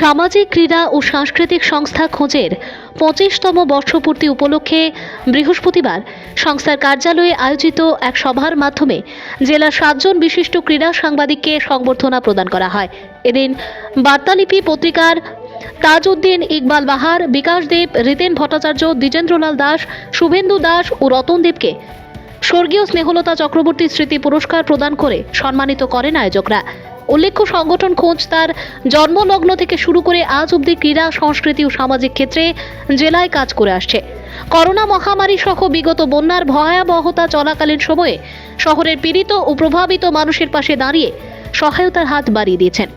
সামাজিক ক্রীড়া ও সাংস্কৃতিক সংস্থা খোঁজের পঁচিশতম বর্ষপূর্তি উপলক্ষে বৃহস্পতিবার সংস্থার কার্যালয়ে আয়োজিত এক সভার মাধ্যমে জেলার সাতজন বিশিষ্ট ক্রীড়া সাংবাদিককে সংবর্ধনা প্রদান করা হয়। এদিন বার্তালিপি পত্রিকার তাজউদ্দিন ইকবাল বাহার, বিকাশ দেব, রিতেন ভট্টাচার্য, দ্বিজেন্দ্রলাল দাস, শুভেন্দু দাস ও রতন দেবকে স্বর্গীয় স্নেহলতা চক্রবর্তী স্মৃতি পুরস্কার প্রদান করে সম্মানিত করেন আয়োজকরা। উল্লেখ্য, সংগঠন খোঁজ তার জন্মলগ্ন থেকে শুরু করে আজ অবধি ক্রীড়া, সংস্কৃতি ও সামাজিক ক্ষেত্রে জেলায় কাজ করে আসছে। করোনা মহামারী সহ বিগত বন্যার ভয়াবহতা চলাকালীন সময়ে শহরের পীড়িত ও প্রভাবিত মানুষের পাশে দাঁড়িয়ে সহায়তার হাত বাড়িয়ে দিয়েছেন।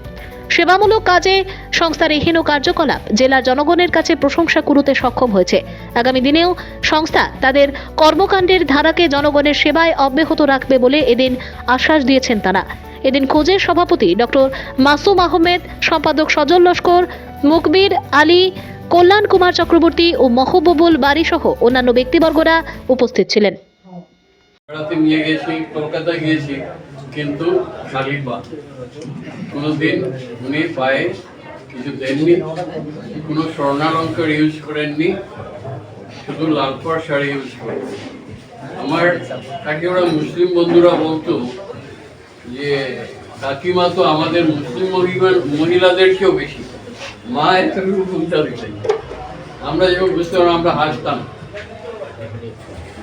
সেবামূলক কাজে সংস্থার এহেন কার্যকলাপ জেলার জনগণের কাছে প্রশংসা কুড়োতে সক্ষম হয়েছে। আগামী দিনেও সংস্থা তাদের কর্মকাণ্ডের ধারাকে জনগণের সেবায় অব্যাহত রাখবে বলে এদিন আশ্বাস দিয়েছেন তারা। এদিন খোঁজের সভাপতি ডক্টর মাসুম আহমেদ, সম্পাদক সজল লস্কর মুকবির আলী, কল্যাণ কুমার চক্রবর্তী ও মহবুবুল বাড়ি সহ অন্যান্য ব্যক্তিবর্গরা উপস্থিত ছিলেন। বেড়াতে নিয়ে গেছি কলকাতা গিয়েছি, কিন্তু খালি পা কোনোদিন উনি পায়ে কিছু দেননি, কোনো স্বর্ণালঙ্কার ইউজ করেননি, শুধু শাড়ি ইউজ করেন আমার, তাকে ওরা মুসলিম বন্ধুরা বলতো যে কাকিমা তো আমাদের মুসলিম মহিলা- মহিলাদেরকেও বেশি। মা এতটুকু ভুলটা দিতেন আমরা যখন বুঝতে পারলাম, আমরা হাসতাম।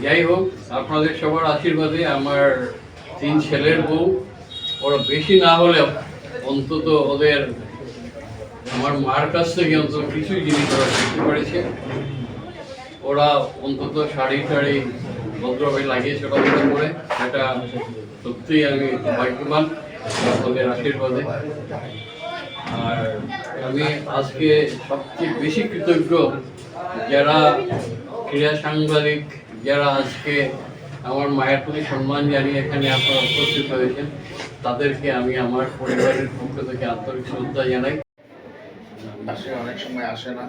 যাই হোক, আপনাদের সবার আশীর্বাদে আমার তিন ছেলের বউ, ওরা বেশি না হলেও অন্তত ওদের আমার মার কাছ থেকে অন্তত কিছু জিনিস ওরা শিখতে পেরেছে, ওরা অন্তত শাড়ি টাড়ি ভদ্রভাবে লাগিয়েছে চলাফেরা করে সেটা সত্যিই আমি ভাগ্যবান ওদের আশীর্বাদে। আর আমি আজকে সবচেয়ে বেশি কৃতজ্ঞ যারা ক্রীড়া সাংবাদিক, যারা আজকে আমার মায়ের প্রতি সম্মান জানিয়ে এখানে আপনারা উপস্থিত হয়েছেন, তাদেরকে আমি আমার পরিবারের পক্ষ থেকে আন্তরিক শ্রদ্ধা জানাই। আসে, অনেক সময় আসে না।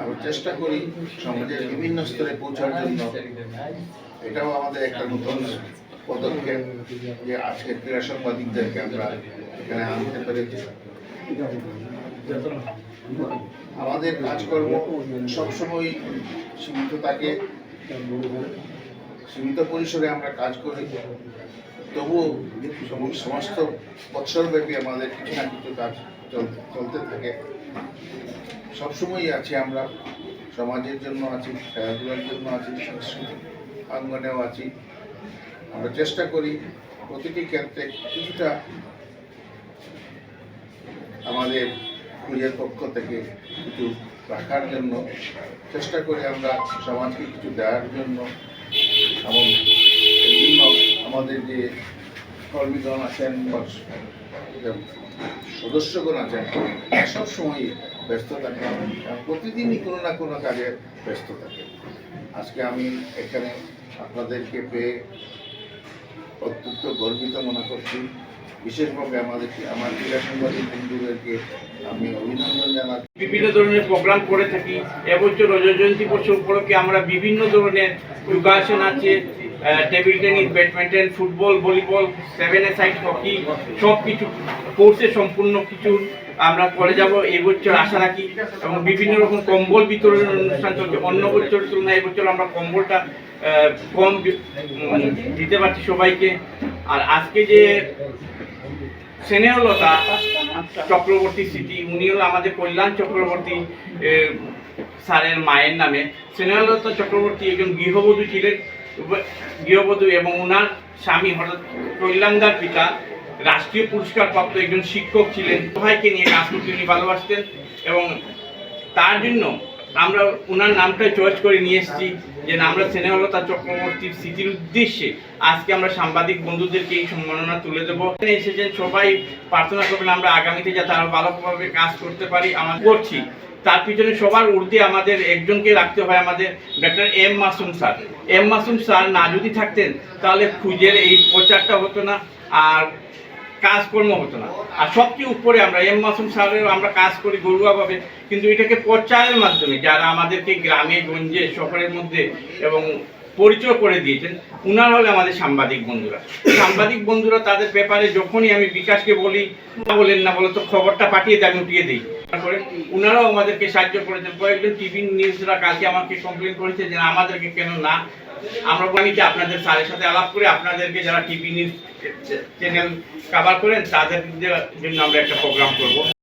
আমরা চেষ্টা করি সমাজের বিভিন্ন স্তরে পৌঁছার জন্য। এটাও আমাদের একটা নতুন পদক্ষেপ যে আজকে ক্রীড়া সাংবাদিকদেরকে আমরা এখানে আনতে পেরেছি। আমাদের কাজকর্ম সবসময় সীমিত থাকে। সীমিত পরিসরে আমরা কাজ করি। তবুও সম- সমস্ত বৎসরব্যাপী আমাদের কিছু না কিছু কাজ চলতে চলতে থাকে। সবসময়ই আছি আমরা। সমাজের জন্য আছি, খেলাধুলার জন্য আছি, সাংস্কৃতিক অঙ্গনেও আছি। আমরা চেষ্টা করি প্রতিটি ক্ষেত্রে কিছুটা আমাদের নিজের পক্ষ থেকে কিছু রাখার জন্য। চেষ্টা করি আমরা সমাজকে কিছু দেওয়ার জন্য। এবং জন্য আমাদের যে কর্মীগণ আছেন বা সদস্যগণ আছেন সব সময় ব্যস্ত থাকেন প্রতিদিনই কোনো না কোনো কাজে ব্যস্ত থাকেন। আজকে আমি এখানে আপনাদেরকে পেয়ে অত্যন্ত গর্বিত মনে করছি। বিশেষভাবে আমাদেরকে আমার ক্রীড়া সাংবাদিক বন্ধুদেরকে আমি অভিনন্দন জানাচ্ছি। বিভিন্ন ধরনের প্রোগ্রাম করে থাকি। এবছর রজ জয়ন্তী বর্ষ উপলক্ষে আমরা বিভিন্ন ধরনের যোগাসন আছে table tennis badminton football volleyball seven a side hockey সব কিছু কোর্সে সম্পূর্ণ কিছু আমরা করে যাব এই বছর আশা রাখি এবং বিভিন্ন রকম কম্বল বিতরণের অনুষ্ঠান চলছে। অন্য বছরের তুলনায় এবছর আমরা কম্বলটা কম দিতে পারছি সবাইকে। আর আজকে যে স্নেহলতা চক্রবর্তী স্মৃতি উনি হলো আমাদের কল্যাণ চক্রবর্তী স্যারের মায়ের নামে। স্নেহলতা চক্রবর্তী একজন গৃহবধূ ছিলেন। গৃহবধূ এবং ওনার স্বামী হঠাৎ কল্যাণদার পিতা রাষ্ট্রীয় পুরস্কার প্রাপ্ত একজন শিক্ষক ছিলেন। সবাইকে নিয়ে কাজ করতে উনি ভালোবাসতেন এবং তার জন্য আমরা ওনার নামটা চয়েস করে নিয়ে এসেছি যে আমরা স্নেহলতা চক্রবর্তীর স্মৃতির উদ্দেশ্যে আজকে আমরা সাংবাদিক বন্ধুদেরকে এই সম্মাননা তুলে দেবো। এসেছেন সবাই, প্রার্থনা করবেন আমরা আগামীতে যাতে আরও ভালোভাবে কাজ করতে পারি। আমরা করছি। তার পিছনে সবার ঊর্ধ্বে আমাদের একজনকে রাখতে হয়, আমাদের doctor M Masum sir. M Masum sir না যদি থাকতেন, তাহলে খুঁজের এই প্রচারটা হতো না আর কাজকর্ম হতো না। আর সবচেয়ে উপরে আমরা এম মাসুম স্যারের আমরা কাজ করি গরুয়াভাবে কিন্তু এটাকে প্রচারের মাধ্যমে, যারা আমাদেরকে গ্রামে, গঞ্জে, শহরের মধ্যে এবং পরিচয় করে দিয়েছেন, উনারা হলে আমাদের সাংবাদিক বন্ধুরা। সাংবাদিক বন্ধুরা তাদের পেপারে যখনই আমি বিকাশকে বলি না বলেন না, বলো তো খবরটা পাঠিয়ে দিয়ে আমি উঠিয়ে দিই। তারপরে উনারাও আমাদেরকে সাহায্য করেছেন। কয়েকজন টিভি নিউজরা কালকে আমাকে কমপ্লেন করেছে যে আমাদেরকে কেন না? আমরা বলি যে আপনাদের স্যারের সাথে আলাপ করে আপনাদেরকে যারা টিভি নিউজ চ্যানেল কভার করেন, তাদের জন্য আমরা একটা প্রোগ্রাম করব।